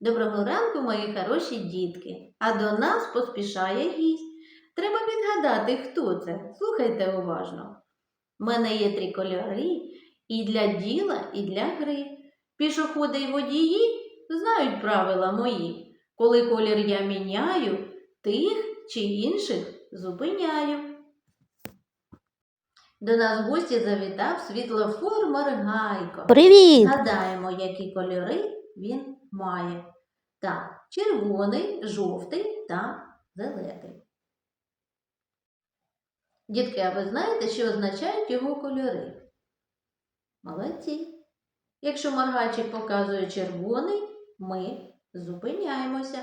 Доброго ранку, мої хороші дітки. А до нас поспішає гість. Треба відгадати, хто це. Слухайте уважно. У мене є три кольори і для діла, і для гри. Пішоходи й водії знають правила мої. Коли колір я міняю, тих чи інших зупиняю. До нас в гості завітав світлофор Маргайко. Привіт! Згадаємо, які кольори він має. Так, червоний, жовтий та зелений. Дітки, а ви знаєте, що означають його кольори? Молодці. Якщо маргайчик показує червоний, ми зупиняємося.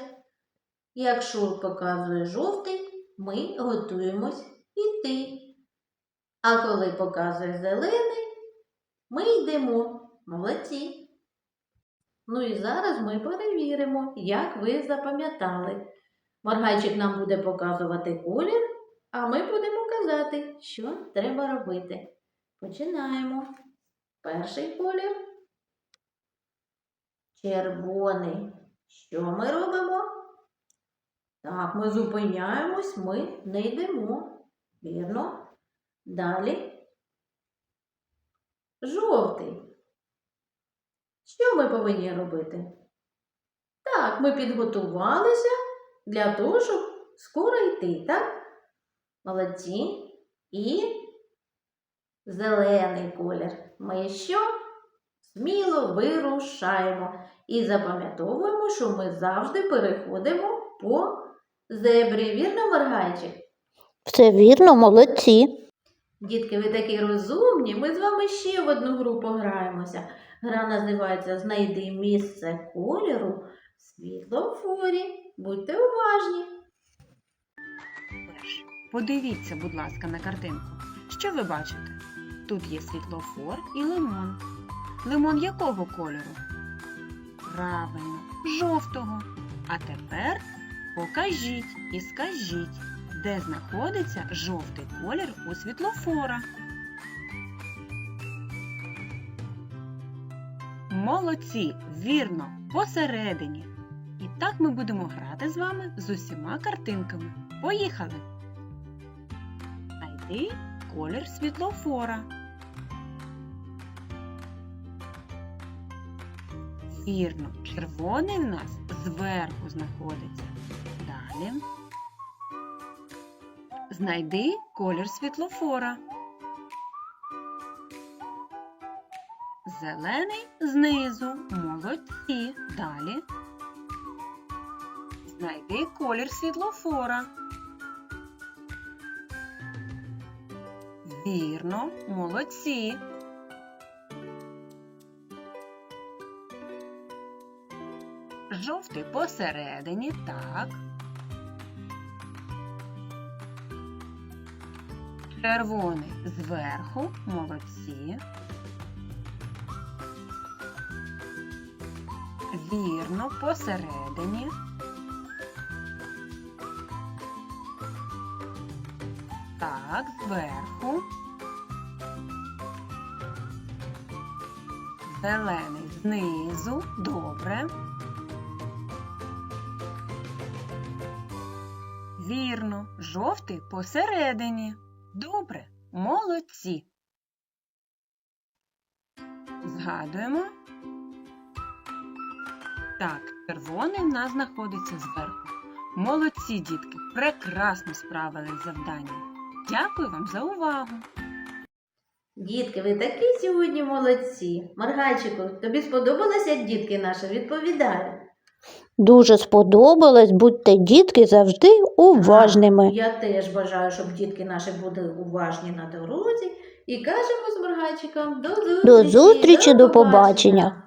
Якщо показує жовтий, ми готуємось іти. А коли показує зелений, ми йдемо. Молодці. Ну і зараз ми перевіримо, як ви запам'ятали. Маргайчик нам буде показувати колір, а ми будемо казати, що треба робити. Починаємо. Перший колір. Червоний. Що ми робимо? Так, ми зупиняємось, ми не йдемо. Вірно. Далі. Жовтий. Що ми повинні робити? Так, ми підготувалися для того, щоб скоро йти, так? Молодці. І зелений колір. Ми що? Сміло вирушаємо і запам'ятовуємо, що ми завжди переходимо по зебрі. Вірно, Маргайчик? Все вірно, молодці. Дітки, ви такі розумні. Ми з вами ще в одну гру пограємося. Гра називається Знайди місце кольору в світлофорі. Будьте уважні. Подивіться, будь ласка, на картинку. Що ви бачите? Тут є світлофор і лимон. Лимон якого кольору? Правильно, жовтого. А тепер покажіть і скажіть, де знаходиться жовтий колір у світлофора. Молодці, вірно, посередині. І так ми будемо грати з вами з усіма картинками. Поїхали! Знайди колір світлофора. Вірно, червоний в нас зверху знаходиться. Далі. Знайди колір світлофора. Зелений знизу. Молодці. Далі. Знайди колір світлофора. Вірно, молодці. Жовтий посередині, так. Червоний зверху, молодці. Вірно, посередині. Так, зверху. Зелений знизу. Добре. Вірно, жовтий посередині. Добре, молодці. Згадуємо. Так, червоний в нас знаходиться зверху. Молодці, дітки, прекрасно справились з завданням. Дякую вам за увагу. Дітки, ви такі сьогодні молодці. Маргайчику, тобі сподобалося, як дітки наші відповідають? Дуже сподобалось, будьте дітки завжди уважними. Я теж бажаю, щоб дітки наші були уважні на дорозі. І кажемо з Маргайчиком до зустрічі. До зустрічі, до побачення.